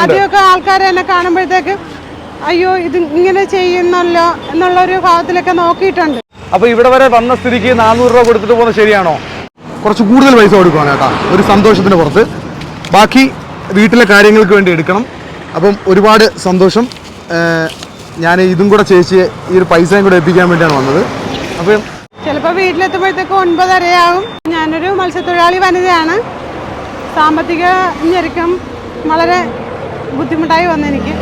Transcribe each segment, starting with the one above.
ആദ്യമൊക്കെ ആൾക്കാർ എന്നെ കാണുമ്പോഴത്തേക്ക് അയ്യോ ഇത് ഇങ്ങനെ ചെയ്യുന്നല്ലോ എന്നുള്ള ഒരു ഭാവത്തിലൊക്കെ നോക്കിയിട്ടുണ്ട്. അപ്പൊ ഇവിടെ വരെ വന്ന സ്ഥിതിക്ക് നാനൂറ് രൂപ കൊടുത്തിട്ട് പോകുന്നത് ശരിയാണോ? കുറച്ച് കൂടുതൽ പൈസ കൊടുക്കുവാണ് കേട്ടോ. ഒരു സന്തോഷത്തിന് പുറത്ത്. ബാക്കി വീട്ടിലെ കാര്യങ്ങൾക്ക് വേണ്ടി എടുക്കണം. അപ്പം ഒരുപാട് സന്തോഷം. ഞാൻ ഇതും കൂടെ ചേച്ചി ഈ ഒരു പൈസയും കൂടെ എത്തിക്കാൻ വേണ്ടിയാണ് വന്നത്. അപ്പം ചിലപ്പോൾ വീട്ടിലെത്തുമ്പോഴത്തേക്ക് ഒൻപതരയാകും ഞാനൊരു മത്സ്യത്തൊഴിലാളി വനിതയാണ്. സാമ്പത്തിക ഞെരുക്കം വളരെ ബുദ്ധിമുട്ടായി വന്നെനിക്ക്.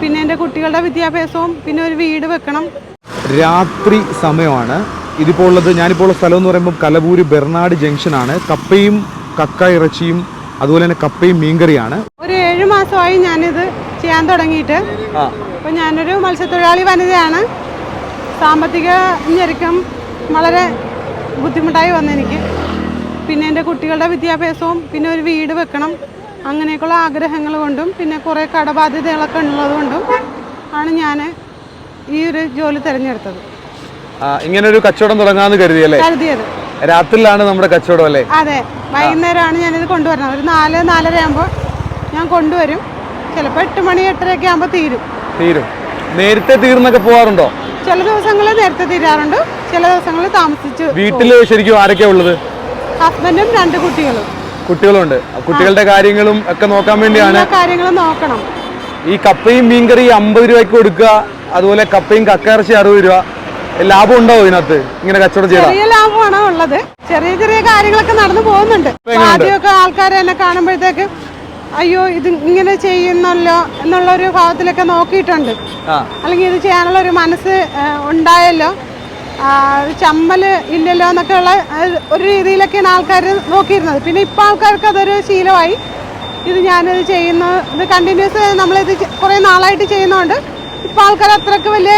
പിന്നെ എന്റെ കുട്ടികളുടെ വിദ്യാഭ്യാസവും പിന്നെ ഒരു വീട് വെക്കണം. രാത്രി സമയമാണ്. ഇതിപ്പോൾ ഉള്ളത് ഞാനിപ്പോൾ ഉള്ള സ്ഥലം എന്ന് പറയുമ്പോൾ കലവൂര് ബെർണാട് ജംഗ്ഷനാണ്. കപ്പയും കക്ക ഇറച്ചിയും അതുപോലെ തന്നെ കപ്പയും മീൻകറിയാണ്. ഒരു ഏഴ് മാസമായി ഞാനിത് ചെയ്യാൻ തുടങ്ങിയിട്ട്. അപ്പൊ അപ്പോൾ ഞാനൊരു മത്സ്യത്തൊഴിലാളി വനിതയാണ്. സാമ്പത്തിക ഞെരുക്കം വളരെ ബുദ്ധിമുട്ടായി വന്നെനിക്ക്. പിന്നെ എന്റെ കുട്ടികളുടെ വിദ്യാഭ്യാസവും പിന്നെ ഒരു വീട് വെക്കണം. അങ്ങനെയൊക്കെയുള്ള ആഗ്രഹങ്ങൾ കൊണ്ടും പിന്നെ കുറേ കടബാധ്യതകളൊക്കെ ഉള്ളത് കൊണ്ടും ആണ് ഞാൻ ഈ ഒരു ജോലി തിരഞ്ഞെടുത്തത്. ഇങ്ങനെ ഇങ്ങനൊരു കച്ചവടം തുടങ്ങാന്ന് കരുതിയല്ലേ കരുതിയത്. രാത്രിയിലാണ് നമ്മുടെ കച്ചവടം അല്ലേ? അതെ വൈകുന്നേരമാണ് ഞാനിത് കൊണ്ടുവരുന്നത്. ഒരു നാല് നാലര ആകുമ്പോൾ ഞാൻ കൊണ്ടുവരും. ചിലപ്പോൾ എട്ട് മണി എട്ടരയൊക്കെ ആകുമ്പോൾ തീരും. തീരും. നേരത്തെ തീർന്നൊക്കെ പോവാറുണ്ടോ? ചില ദിവസങ്ങളിൽ നേരത്തെ തീരാറുണ്ട്. ചില ദിവസങ്ങളിൽ താമസിച്ചു വീട്ടിൽ ശരിക്കും ആരൊക്കെയാ ഉള്ളത്? ഹസ്ബൻഡും രണ്ട് കുട്ടികളും. കുട്ടികളുണ്ട്. കുട്ടികളുടെ കാര്യങ്ങളും ഒക്കെ നോക്കാൻ വേണ്ടിയാണ് കാര്യങ്ങളും നോക്കണം. ഈ കപ്പയും മീൻകറി അമ്പത് രൂപയ്ക്ക് കൊടുക്കുക അതുപോലെ കപ്പയും കക്കയിറച്ചി അറുപത് രൂപ. ലാഭം ഉണ്ടാവും ഇതിനകത്ത്? ഇങ്ങനെ കച്ചവടം ചെയ്താൽ ചെറിയ ലാഭമാണ് ഉള്ളത്. ചെറിയ ചെറിയ കാര്യങ്ങളൊക്കെ നടന്നു പോകുന്നുണ്ട്. ആദ്യമൊക്കെ ആൾക്കാർ എന്നെ കാണുമ്പോഴത്തേക്ക് അയ്യോ ഇത് ഇങ്ങനെ ചെയ്യുന്നല്ലോ എന്നുള്ള ഒരു ഭാവത്തിലൊക്കെ നോക്കിയിട്ടുണ്ട്. അല്ലെങ്കിൽ ഇത് ചെയ്യാനുള്ള ഒരു മനസ്സ് ഉണ്ടായല്ലോ. ഒരു ചമ്മൽ ഇല്ലല്ലോ എന്നൊക്കെ ഉള്ള ആ, ഒരു രീതിയിലൊക്കെയാണ് ആൾക്കാർ നോക്കിയിരുന്നത്. പിന്നെ ഇപ്പോൾ ആൾക്കാർക്ക് അതൊരു ശീലമായി. ഇത് ഞാനിത് ചെയ്യുന്നു. ഇത് കണ്ടിന്യൂസ് നമ്മളിത് കുറേ നാളായിട്ട് ചെയ്യുന്നതുകൊണ്ട് ഇപ്പോൾ ആൾക്കാർ അത്രയ്ക്ക് വലിയ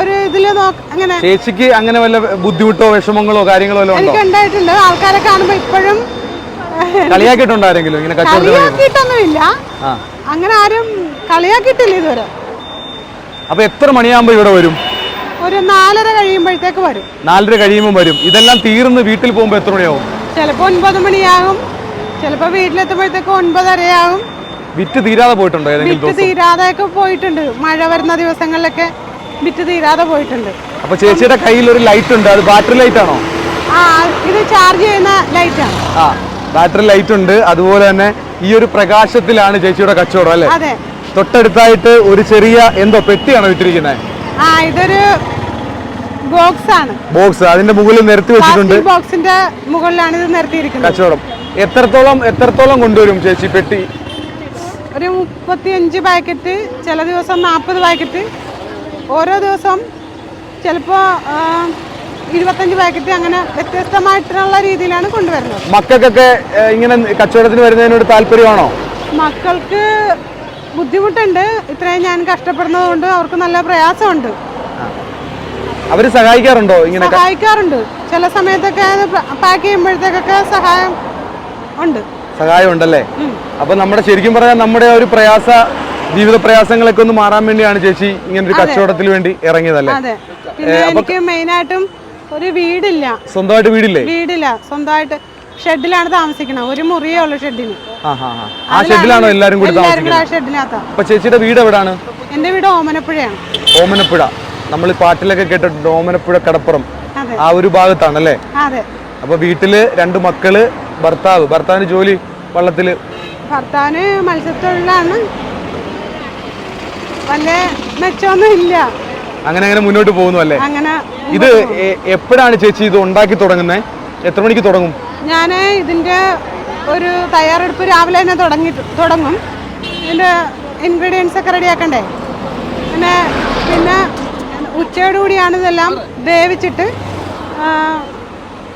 ഒരു ഇതിൽ നോക്ക് അങ്ങനെ ചേച്ചിക്ക് അങ്ങനെ വല്ല ബുദ്ധിമുട്ടോ വിഷമങ്ങളോ കാര്യങ്ങളോ എനിക്ക് ഉണ്ടായിട്ടുണ്ട് ആൾക്കാരെ കാണുമ്പോൾ ഇപ്പോഴും കളിയാക്കിയിട്ടുണ്ടാരെങ്കിലും ഇങ്ങനെ? കളിയാക്കിയിട്ടൊന്നുമില്ല. അങ്ങനെ ആരും കളിയാക്കിയിട്ടില്ല ഇതുവരെ. അപ്പൊ എത്ര മണിയാകുമ്പോ ഇവിടെ വരും? ഒരു നാലര കഴിയുമ്പോഴത്തേക്ക് വരും. നാലര കഴിയുമ്പോൾ വരും. ഇതെല്ലാം തീർന്ന് വീട്ടിൽ പോകുമ്പോൾ എത്ര മണിയാവും ചിലപ്പോൾ ഒൻപത് മണിയാകും. ചിലപ്പോൾ വീട്ടിലെത്തുമ്പോഴത്തേക്ക് ഒൻപതരയാകും. വിറ്റ് തീരാതെ പോയിട്ടുണ്ടോ വിറ്റ് തീരാതെയൊക്കെ പോയിട്ടുണ്ട്. മഴ വരുന്ന ദിവസങ്ങളിലൊക്കെ വിറ്റ് തീരാതെ പോയിട്ടുണ്ട്. അപ്പൊ ചേച്ചിയുടെ കയ്യിൽ ഒരു ലൈറ്റ് ഉണ്ട്. അത് ബാറ്ററി ലൈറ്റ് ആണോ? ആ ഇത് ചാർജ് ചെയ്യുന്ന ലൈറ്റാണ് ആ ബാറ്ററി ലൈറ്റ് ഉണ്ട്. അതുപോലെ തന്നെ ഈ ഒരു പ്രകാശത്തിലാണ് ചേച്ചിയുടെ കച്ചവടം അല്ലേ? തൊട്ടടുത്തായിട്ട് ഒരു ചെറിയ എന്തോ പെട്ടിയാണോ ഇട്ടിരിക്കുന്നത് ആ ഇതൊരു ബോക്സ് ആണ് ബോക്സ് അതിന്റെ മുകളിൽ നിരത്തി വെച്ചിട്ടുണ്ട്. ബോക്സിന്റെ മുകളിലാണ് ഇത് നിർത്തിയിരിക്കുന്നത് കച്ചവടം. എത്രത്തോളം എത്രത്തോളം കൊണ്ടുവരും ചേച്ചി പെട്ടി? ഒരു മുപ്പത്തിയഞ്ച് പാക്കറ്റ് ചില ദിവസം നാൽപ്പത് പാക്കറ്റ്. ഓരോ ദിവസം ചിലപ്പോൾ ഇരുപത്തഞ്ച് പാക്കറ്റ് അങ്ങനെ വ്യത്യസ്തമായിട്ടുള്ള രീതിയിലാണ് കൊണ്ടുവരുന്നത്. മക്കൾക്കൊക്കെ ഇങ്ങനെ കച്ചവടത്തിന് വരുന്നതിനോട് താല്പര്യമാണോ? മക്കൾക്ക് ബുദ്ധിമുട്ടുണ്ട്. ഇത്രയും ഞാൻ കഷ്ടപ്പെടുന്നത് കൊണ്ട് അവർക്ക് നല്ല പ്രയാസമുണ്ട്. അവർ സഹായിക്കാറുണ്ടോ ഇങ്ങനെ സഹായിക്കാറുണ്ട്. ചില സമയത്തൊക്കെ അത് പാക്ക് ചെയ്യുമ്പോഴത്തേക്കൊക്കെ സഹായം ഉണ്ട്. സഹായം ഉണ്ടല്ലേ. അപ്പൊ നമ്മുടെ ശരിക്കും പറഞ്ഞാൽ നമ്മുടെ ഒരു പ്രയാസ ജീവിത പ്രയാസങ്ങളൊക്കെ ഒന്ന് മാറാൻ വേണ്ടിയാണ് ചേച്ചി ഇങ്ങനെ ഒരു കച്ചവടത്തിൽ വേണ്ടി ഇറങ്ങിയതല്ലേ? അതെ. പിന്നെ എനിക്ക് മെയിനായിട്ടും ഒരു വീടില്ല. സ്വന്തമായിട്ട് വീടില്ലേ? വീടില്ല. സ്വന്തമായിട്ട് ഷെഡിലാണ് താമസിക്കുന്നത് ഒരു മുറിയേ ഉള്ളൂ ഷെഡിന്. ആ ഷെഡിലാണോ എല്ലാരും കൂടി താമസിക്കുന്നത്? ആ ഷെഡിനകത്താണ് അപ്പൊ ചേച്ചിയുടെ വീട് എവിടാണ്? എന്റെ വീട് ഓമനപ്പുഴയാണ്. ഓമനപ്പുഴ. നമ്മൾ പാട്ടിലൊക്കെ കേട്ടിട്ടുണ്ട് ഓമനപ്പുഴ കടപ്പുറം. അതെ. ആ ഒരു ഭാഗത്താണല്ലേ? അതെ. അപ്പൊ വീട്ടിൽ രണ്ട് മക്കൾ ഭർത്താവ്. ഭർത്താവിന് ജോലി വള്ളത്തിൽ? ഭർത്താവിന് മത്സ്യത്തൊഴിലാണ്. വല്ല മെച്ചമൊന്നും ഇല്ല. അങ്ങനെ അങ്ങനെ മുന്നോട്ട് പോകുന്നു അല്ലേ? അങ്ങനെ ഇത് എ- എപ്പോഴാണ് ചേച്ചി ഇത് ഉണ്ടാക്കി തുടങ്ങുന്നത് എത്ര മണിക്ക് തുടങ്ങും? ഞാൻ ഇതിന്റെ ഒരു തയ്യാറെടുപ്പ് രാവിലെ തന്നെ തുടങ്ങി തുടങ്ങും. ഇതിന്റെ ഇൻഗ്രീഡിയൻസ് ഒക്കെ റെഡിയാക്കണ്ടേ പിന്നെ പിന്നെ ഉച്ചയോടുകൂടിയാണ് ഇതെല്ലാം വേവിച്ചിട്ട്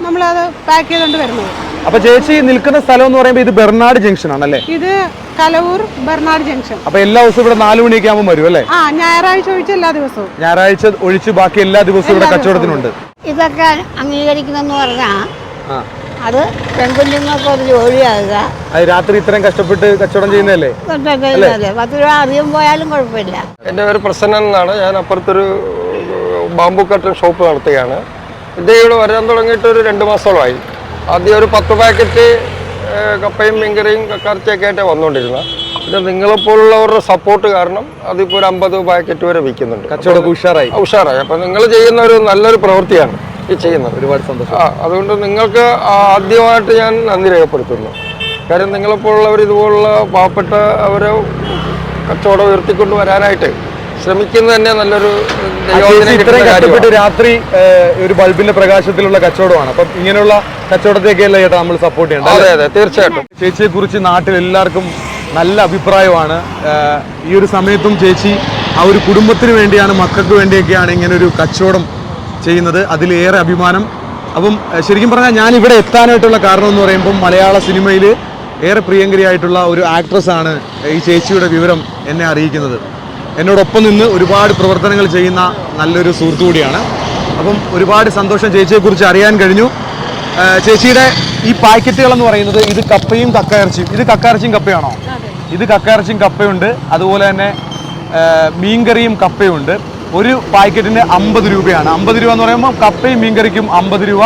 നമ്മളത് പാക്ക് ചെയ്തുകൊണ്ട് വരുന്നത്. അപ്പൊ ചേച്ചി നിൽക്കുന്ന സ്ഥലം എന്ന് പറയുമ്പോൾ ഇത് ബെർണാട് ജംഗ്ഷൻ ആണല്ലേ? ഇത് കലവൂർ ബെർണാട് ജംഗ്ഷൻ അപ്പൊ എല്ലാ ദിവസവും ഇവിടെ നാലു മണിയൊക്കെ ആകുമ്പോൾ വരും അല്ലേ? ആ ഞായറാഴ്ച ഒഴിച്ച് എല്ലാ ദിവസവും. ഞായറാഴ്ച ഒഴിച്ച് ബാക്കി എല്ലാ ദിവസവും ഇവിടെ കച്ചവടത്തിനുണ്ട്. ഇതൊക്കെ അംഗീകരിക്കുന്നെന്ന് പറഞ്ഞാ ആ. അത് പെൺകുഞ്ഞുങ്ങൾക്ക് ഒരു ജോലിയാകുക. അത് രാത്രി ഇത്രയും കഷ്ടപ്പെട്ട് കച്ചവടം ചെയ്യുന്നല്ലേ പത്ത് രൂപ അധികം പോയാലും കുഴപ്പമില്ല. എന്റെ ഒരു പ്രശ്നം എന്നാണ്. ഞാൻ അപ്പുറത്തൊരു ബാമ്പു കട്ടർ ഷോപ്പ് നടത്തുകയാണ്. ഇത് ഇവിടെ വരാൻ തുടങ്ങിയിട്ട് ഒരു രണ്ട് മാസത്തോളമായി. ആദ്യം ഒരു പത്ത് പാക്കറ്റ് കപ്പയും മീൻകറിയും കറച്ചൊക്കെ ആയിട്ട് വന്നുകൊണ്ടിരുന്നത്. പിന്നെ നിങ്ങളെപ്പോലുള്ളവരുടെ സപ്പോർട്ട് കാരണം അതിപ്പോൾ ഒരു അമ്പത് പാക്കറ്റ് വരെ വിൽക്കുന്നുണ്ട്. കച്ചവടം ഉഷാറായി. ഉഷാറായി. അപ്പം നിങ്ങൾ ചെയ്യുന്ന ഒരു നല്ലൊരു പ്രവൃത്തിയാണ്. ചെയ്യുന്നത് ഒരുപാട് സന്തോഷം. ആ അതുകൊണ്ട് നിങ്ങൾക്ക് ആദ്യമായിട്ട് ഞാൻ നന്ദി രേഖപ്പെടുത്തുന്നു. കാര്യം നിങ്ങളെപ്പോലുള്ളവർ ഇതുപോലുള്ള പാവപ്പെട്ട അവരെ കച്ചവടം ഉയർത്തിക്കൊണ്ട് വരാനായിട്ട് ശ്രമിക്കുന്നത് തന്നെ നല്ലൊരു ഇത്രയും കഷ്ടപ്പെട്ട്. രാത്രി ഒരു ബൾബിന്റെ പ്രകാശത്തിലുള്ള കച്ചവടമാണ്. അപ്പം ഇങ്ങനെയുള്ള കച്ചവടത്തേക്കല്ല ചേട്ടാ നമ്മൾ സപ്പോർട്ട് ചെയ്യണം അതെ അതെ തീർച്ചയായിട്ടും. ചേച്ചിയെ കുറിച്ച് നാട്ടിൽ എല്ലാവർക്കും നല്ല അഭിപ്രായമാണ്. ഈ ഒരു സമയത്തും ചേച്ചി ആ ഒരു കുടുംബത്തിന് വേണ്ടിയാണ് മക്കൾക്ക് വേണ്ടിയൊക്കെയാണ് ഇങ്ങനെ ഒരു കച്ചവടം ചെയ്യുന്നത്. അതിലേറെ അഭിമാനം. അപ്പം ശരിക്കും പറഞ്ഞാൽ ഞാൻ ഇവിടെ എത്താനായിട്ടുള്ള കാരണം എന്ന് പറയുമ്പോൾ മലയാള സിനിമയിൽ ഏറെ പ്രിയങ്കരിയായിട്ടുള്ള ഒരു ആക്ട്രസ്സാണ് ഈ ചേച്ചിയുടെ വിവരം എന്നെ അറിയിക്കുന്നത്. എന്നോടൊപ്പം നിന്ന് ഒരുപാട് പ്രവർത്തനങ്ങൾ ചെയ്യുന്ന നല്ലൊരു സുഹൃത്തു കൂടിയാണ്. അപ്പം ഒരുപാട് സന്തോഷം ചേച്ചിയെക്കുറിച്ച് അറിയാൻ കഴിഞ്ഞു. ചേച്ചിയുടെ ഈ പാക്കറ്റുകൾ എന്ന് പറയുന്നത് ഇത് കപ്പയും കക്കയിറച്ചിയും ഇത് കക്കയിറച്ചിയും കപ്പയാണോ? ഇത് കക്കയിറച്ചിയും കപ്പയുണ്ട്. അതുപോലെ തന്നെ മീൻകറിയും കപ്പയുണ്ട്. ഒരു പാക്കറ്റിന് അമ്പത് രൂപയാണ്. അമ്പത് രൂപ എന്ന് പറയുമ്പോൾ കപ്പയും മീൻകറിക്കും അമ്പത് രൂപ.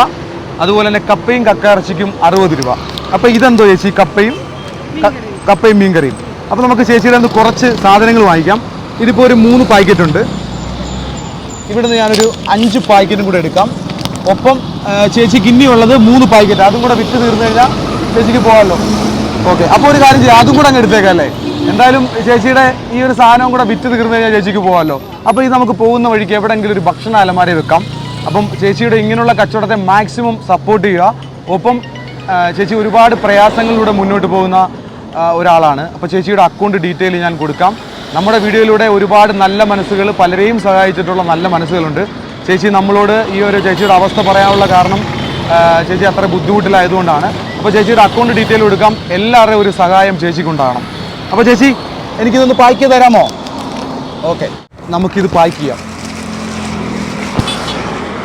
അതുപോലെ തന്നെ കപ്പയും കക്കയിറച്ചിക്കും അറുപത് രൂപ. അപ്പോൾ ഇതെന്തോ ചേച്ചി കപ്പയും? കപ്പയും മീൻകറിയും. അപ്പോൾ നമുക്ക് ചേച്ചിയുടെ നിന്ന് കുറച്ച് സാധനങ്ങൾ വാങ്ങിക്കാം. ഇതിപ്പോൾ ഒരു മൂന്ന് പാക്കറ്റ് ഉണ്ട് ഇവിടുന്ന് ഞാനൊരു അഞ്ച് പാക്കറ്റും കൂടെ എടുക്കാം. ഒപ്പം ചേച്ചി ചേച്ചിക്ക് ഇനിയുള്ളത് മൂന്ന് പാക്കറ്റ്. അതും കൂടെ വിറ്റ് തീർന്നു കഴിഞ്ഞാൽ ചേച്ചിക്ക് പോകാമല്ലോ ഓക്കെ. അപ്പോൾ ഒരു കാര്യം ചെയ്യാം. അതും കൂടെ അങ്ങ് എടുത്തേക്കാം അല്ലേ? എന്തായാലും ചേച്ചിയുടെ ഈ ഒരു സാധനവും കൂടെ വിറ്റ് തീർന്നു കഴിഞ്ഞാൽ ചേച്ചിക്ക് പോകാമല്ലോ അപ്പോൾ ഇത് നമുക്ക് പോകുന്ന വഴിക്ക് എവിടെയെങ്കിലും ഒരു ഭക്ഷണ അലമാര വെക്കാം. അപ്പം ചേച്ചിയുടെ ഇങ്ങനെയുള്ള കച്ചവടത്തെ മാക്സിമം സപ്പോർട്ട് ചെയ്യുക. ഒപ്പം ചേച്ചി ഒരുപാട് പ്രയാസങ്ങളിലൂടെ മുന്നോട്ട് പോകുന്ന ഒരാളാണ്. അപ്പോൾ ചേച്ചിയുടെ അക്കൗണ്ട് ഡീറ്റെയിൽ ഞാൻ കൊടുക്കാം. നമ്മുടെ വീഡിയോയിലൂടെ ഒരുപാട് നല്ല മനസ്സുകൾ പലരെയും സഹായിച്ചിട്ടുള്ള നല്ല മനസ്സുകളുണ്ട്. ചേച്ചി നമ്മളോട് ഈ ഒരു ചേച്ചിയുടെ അവസ്ഥ പറയാനുള്ള കാരണം ചേച്ചി അത്ര ബുദ്ധിമുട്ടിലായതുകൊണ്ടാണ്. അപ്പോൾ ചേച്ചിയുടെ അക്കൗണ്ട് ഡീറ്റെയിൽ കൊടുക്കാം. എല്ലാവരുടെയും ഒരു സഹായം ചേച്ചിക്കുണ്ടാകണം. അപ്പോൾ ചേച്ചി എനിക്കിതൊന്ന് ചെയ്ത് തരാമോ? ഓക്കെ. നമുക്കിത് പാക്ക് ചെയ്യാം.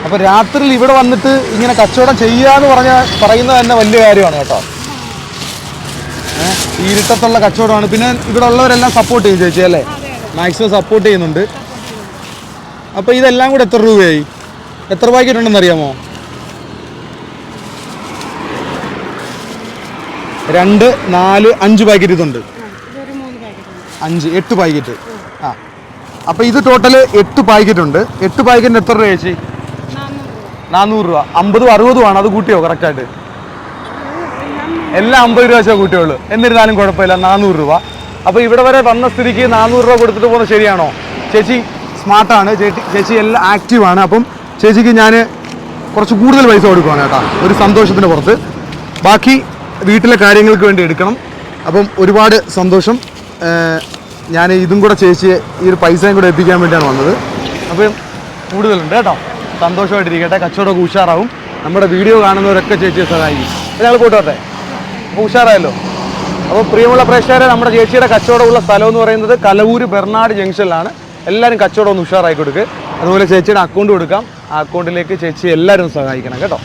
അപ്പോൾ രാത്രിയിൽ ഇവിടെ വന്നിട്ട് ഇങ്ങനെ കച്ചവടം ചെയ്യാന്ന് പറഞ്ഞ പറയുന്നത് തന്നെ വലിയ കാര്യമാണ് കേട്ടോ. ഏഹ് ഈ ഇരുട്ടത്തുള്ള കച്ചവടമാണ്. പിന്നെ ഇവിടെ ഉള്ളവരെല്ലാം സപ്പോർട്ട് ചെയ്യും ചേച്ചി അല്ലേ? മാക്സിമം സപ്പോർട്ട് ചെയ്യുന്നുണ്ട്. അപ്പോൾ ഇതെല്ലാം കൂടെ എത്ര രൂപയായി? എത്ര പാക്കറ്റ് ഉണ്ടെന്ന് അറിയാമോ? രണ്ട് നാല് അഞ്ച് പാക്കറ്റ് ഇതുണ്ട്. അഞ്ച് എട്ട് പാക്കറ്റ്. അപ്പോൾ ഇത് ടോട്ടൽ എട്ട് പാക്കറ്റ് ഉണ്ട്. എട്ട് പാക്കറ്റിന് എത്ര രൂപ ചേച്ചി? നാനൂറ് രൂപ. അമ്പതും അറുപതും ആണ്. അത് കൂട്ടിയോ കറക്റ്റായിട്ട് എല്ലാം അമ്പത് രൂപ വെച്ചാൽ കൂട്ടിയുള്ളൂ. എന്നിരുന്നാലും കുഴപ്പമില്ല. നാനൂറ് രൂപ. അപ്പോൾ ഇവിടെ വരെ വന്ന സ്ഥിതിക്ക് നാനൂറ് രൂപ കൊടുത്തിട്ട് പോകുന്നത് ശരിയാണോ? ചേച്ചി സ്മാർട്ടാണ് ചേച്ചി ചേച്ചി എല്ലാം ആക്റ്റീവാണ് അപ്പം ചേച്ചിക്ക് ഞാൻ കുറച്ച് കൂടുതൽ പൈസ കൊടുക്കുവാണ് കേട്ടോ. ഒരു സന്തോഷത്തിന് പുറത്ത്. ബാക്കി വീട്ടിലെ കാര്യങ്ങൾക്ക് വേണ്ടി എടുക്കണം. അപ്പം ഒരുപാട് സന്തോഷം. ഞാൻ ഇതും കൂടെ ചേച്ചി ഈ ഒരു പൈസയും കൂടെ എത്തിക്കാൻ വേണ്ടിയാണ് വന്നത്. അപ്പം കൂടുതലുണ്ട് കേട്ടോ. സന്തോഷമായിട്ടിരിക്കട്ടെ. കച്ചവടമൊക്കെ ഉഷാറാവും. നമ്മുടെ വീഡിയോ കാണുന്നവരൊക്കെ ചേച്ചിയെ സഹായിക്കും. ഞങ്ങൾ കൂട്ടോട്ടെ. അപ്പോൾ ഉഷാറായല്ലോ. അപ്പോൾ പ്രിയമുള്ള പ്രേക്ഷകരെ നമ്മുടെ ചേച്ചിയുടെ കച്ചവടമുള്ള സ്ഥലം എന്ന് പറയുന്നത് കലവൂര് ബെർണാട് ജംഗ്ഷനിലാണ്. എല്ലാവരും കച്ചവടം ഒന്ന് ഉഷാറായി കൊടുക്കുക അതുപോലെ ചേച്ചിയുടെ അക്കൗണ്ട് കൊടുക്കാം. ആ അക്കൗണ്ടിലേക്ക് ചേച്ചി എല്ലാവരും സഹായിക്കണം കേട്ടോ.